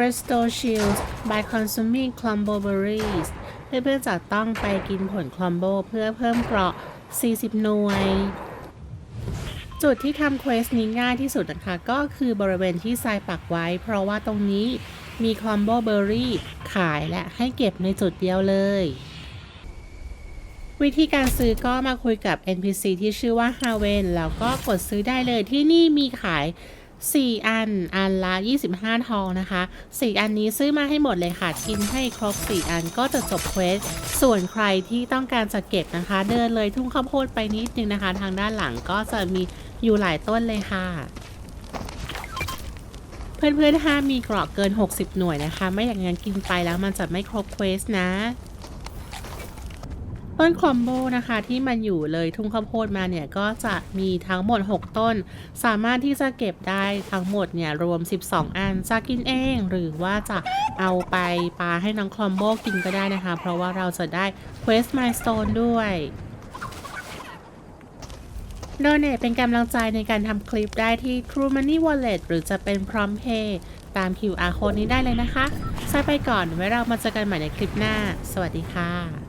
Restore Shields by consuming Clumbo Berries เพื่อนๆจะต้องไปกินผลคลอมโบเพื่อเพิ่มเกราะ 40 หน่วย จุดที่ทำเควสนี้ง่ายที่สุดนะคะ ก็คือบริเวณที่ทรายปักไว้ เพราะว่าตรงนี้มีคลอมโบเบอรี่ขายและให้เก็บในจุดเดียวเลย วิธีการซื้อก็มาคุยกับ NPC ที่ชื่อว่าฮาเวนแล้วก็กดซื้อได้เลยที่นี่มีขาย 4 อัน อันละ 25 ทองนะคะ 4 อันนี้ซื้อมาให้หมดเลยค่ะ กินให้ครบ 4 อันก็จะจบเควส ส่วนใครที่ต้องการจะเก็บนะคะ เดินเลยทุ่งข้าวโพดไปนิดนึงนะคะ ทางด้านหลังก็จะมีอยู่หลายต้นเลยค่ะ เพื่อนๆห้ามมีเกราะเกิน 60 หน่วยนะคะ ไม่อย่างนั้นกินไปแล้วมันจะไม่ครบเควสนะ ต้นคอมโบนะคะที่มันอยู่เลยทุ่งข้าวโพดมาเนี่ยก็จะมีทั้งหมด 6 ต้น สามารถที่จะเก็บได้ทั้งหมดเนี่ยรวม 12 อันจะกินเองหรือว่าจะเอาไปปาให้น้องคอมโบกินก็ได้นะคะ เพราะว่าเราจะได้ Quest Milestone ด้วยโดเนทเป็นกำลังใจในการทำคลิปได้ที่ True Money Wallet หรือจะเป็น Prompt Pay ตาม QR code นี้ได้เลยนะคะใช้ไปก่อนไว้เรามาเจอกันใหม่ในคลิปหน้า สวัสดีค่ะ